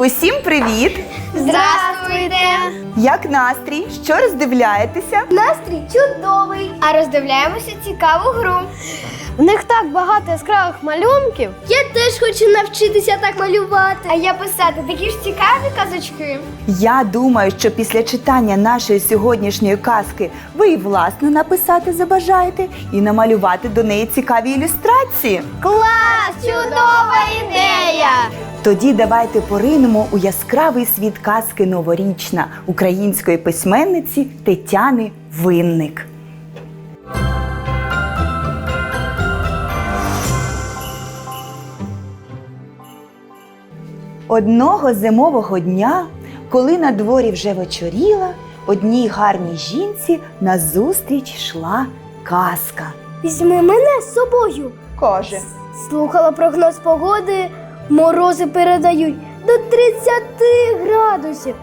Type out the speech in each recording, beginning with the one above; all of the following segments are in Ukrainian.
Усім привіт! Здравствуйте! Як настрій? Що роздивляєтеся? Настрій чудовий. А роздивляємося цікаву гру. В них так багато яскравих малюнків. Я теж хочу навчитися так малювати. А я писати такі ж цікаві казочки. Я думаю, що після читання нашої сьогоднішньої казки ви і власне написати забажаєте і намалювати до неї цікаві ілюстрації. Клас! Чудова ідея! Тоді давайте поринемо у яскравий світ казки новорічна української письменниці Тетяни Винник. Одного зимового дня, коли на дворі вже вечоріла, одній гарній жінці назустріч йшла казка. Візьми мене з собою. Каже, Слухала прогноз погоди, морози передають до 30 градусів.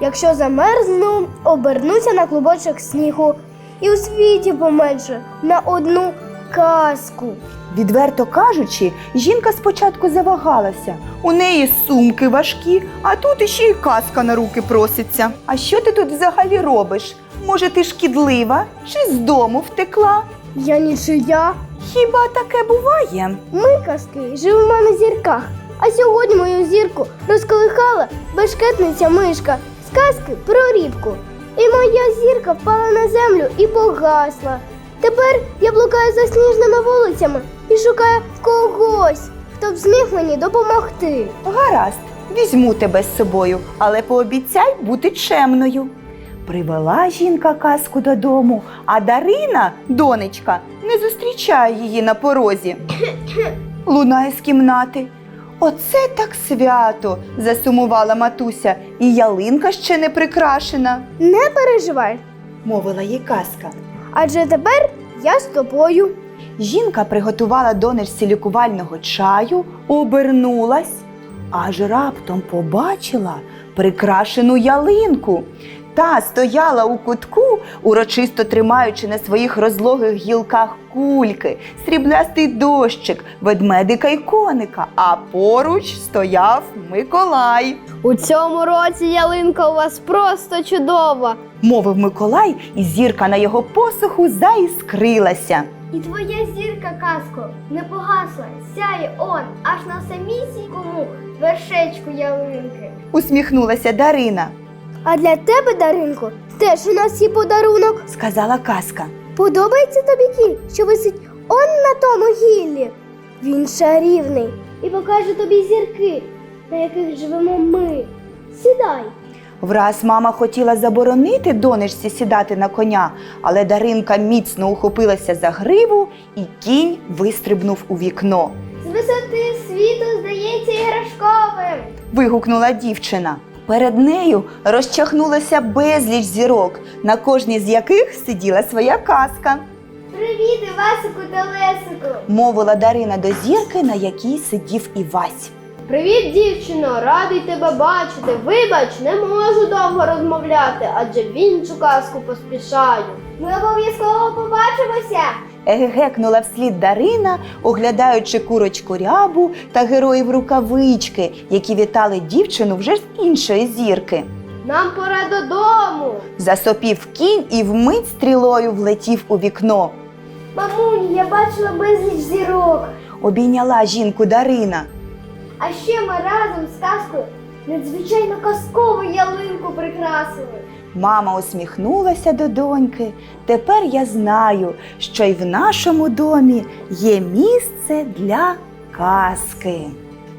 Якщо замерзну, обернуся на клубочок снігу і у світі поменше на одну казку. Відверто кажучи, жінка спочатку завагалася. У неї сумки важкі, а тут іще й казка на руки проситься. А що ти тут взагалі робиш? Може, ти шкідлива чи з дому втекла? Я нічия. Хіба таке буває? Ми казки живемо на зірках. А сьогодні мою зірку розколихала бешкетниця мишка з казки про рібку. І моя зірка впала на землю і погасла. Тепер я блукаю засніженими вулицями і шукаю когось, хто б зміг мені допомогти. Гаразд, візьму тебе з собою, але пообіцяй бути чемною. Привела жінка казку додому, а Дарина, донечка, не зустрічає її на порозі. Лунає з кімнати. Оце так свято, засумувала матуся, і ялинка ще не прикрашена, Не переживай, мовила їй казка. адже тепер я з тобою. Жінка приготувала донечці лікувального чаю, обернулась, аж раптом побачила прикрашену ялинку. Та стояла у кутку, урочисто тримаючи на своїх розлогих гілках кульки, сріблястий дощик, ведмедика й коника, а поруч стояв Миколай. У цьому році ялинка у вас просто чудова. Мовив Миколай, і зірка на його посоху заіскрилася. І твоя зірка, казко, не погасла, сяє он аж на самісінькому вершечку ялинки. Усміхнулася Дарина. А для тебе, Даринко, теж у нас є подарунок. сказала казка. Подобається тобі кінь, що висить он на тому гіллі. Він чарівний і покаже тобі зірки, на яких живемо ми. Сідай. Враз мама хотіла заборонити донечці сідати на коня, але Даринка міцно ухопилася за гриву, і кінь вистрибнув у вікно. З висоти світу здається іграшковим. Вигукнула дівчина. Перед нею розчахнулося безліч зірок, на кожній з яких сиділа своя казка. Привіт, Івасику та Лесику. Мовила Дарина до зірки, на якій сидів Івась. Привіт, дівчино, радий тебе бачити. Вибач, не можу довго розмовляти, адже в іншу казку поспішаю. Ми обов'язково побачимося. Егекнула вслід Дарина, оглядаючи курочку рябу та героїв рукавички, які вітали дівчину вже з іншої зірки. Нам пора додому. Засопів кінь і вмить стрілою влетів у вікно. Мамуні, я бачила безліч зірок. Обійняла жінку Дарина. А ще ми разом з казкою надзвичайно казкову ялинку прикрасили. Мама усміхнулася до доньки. Тепер я знаю, що й в нашому домі є місце для казки.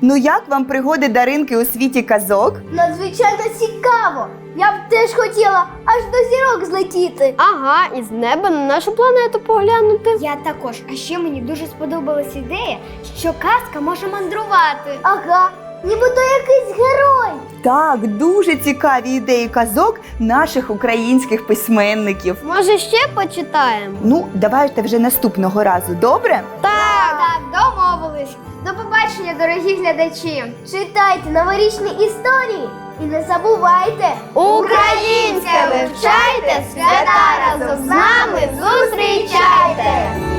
Ну як вам пригоди Даринки у світі казок? Надзвичайно цікаво. Я б теж хотіла аж до зірок злетіти. Ага, і з неба на нашу планету поглянути. Я також. А ще мені дуже сподобалась ідея, що казка може мандрувати. Ага, нібито якийсь герой. Так, дуже цікаві ідеї казок наших українських письменників. Може, ще почитаємо? Ну, давайте вже наступного разу, добре? Так, так, домовились. До побачення, дорогі глядачі. Читайте новорічні історії і не забувайте Українське вивчайте, свята разом з нами зустрічайте!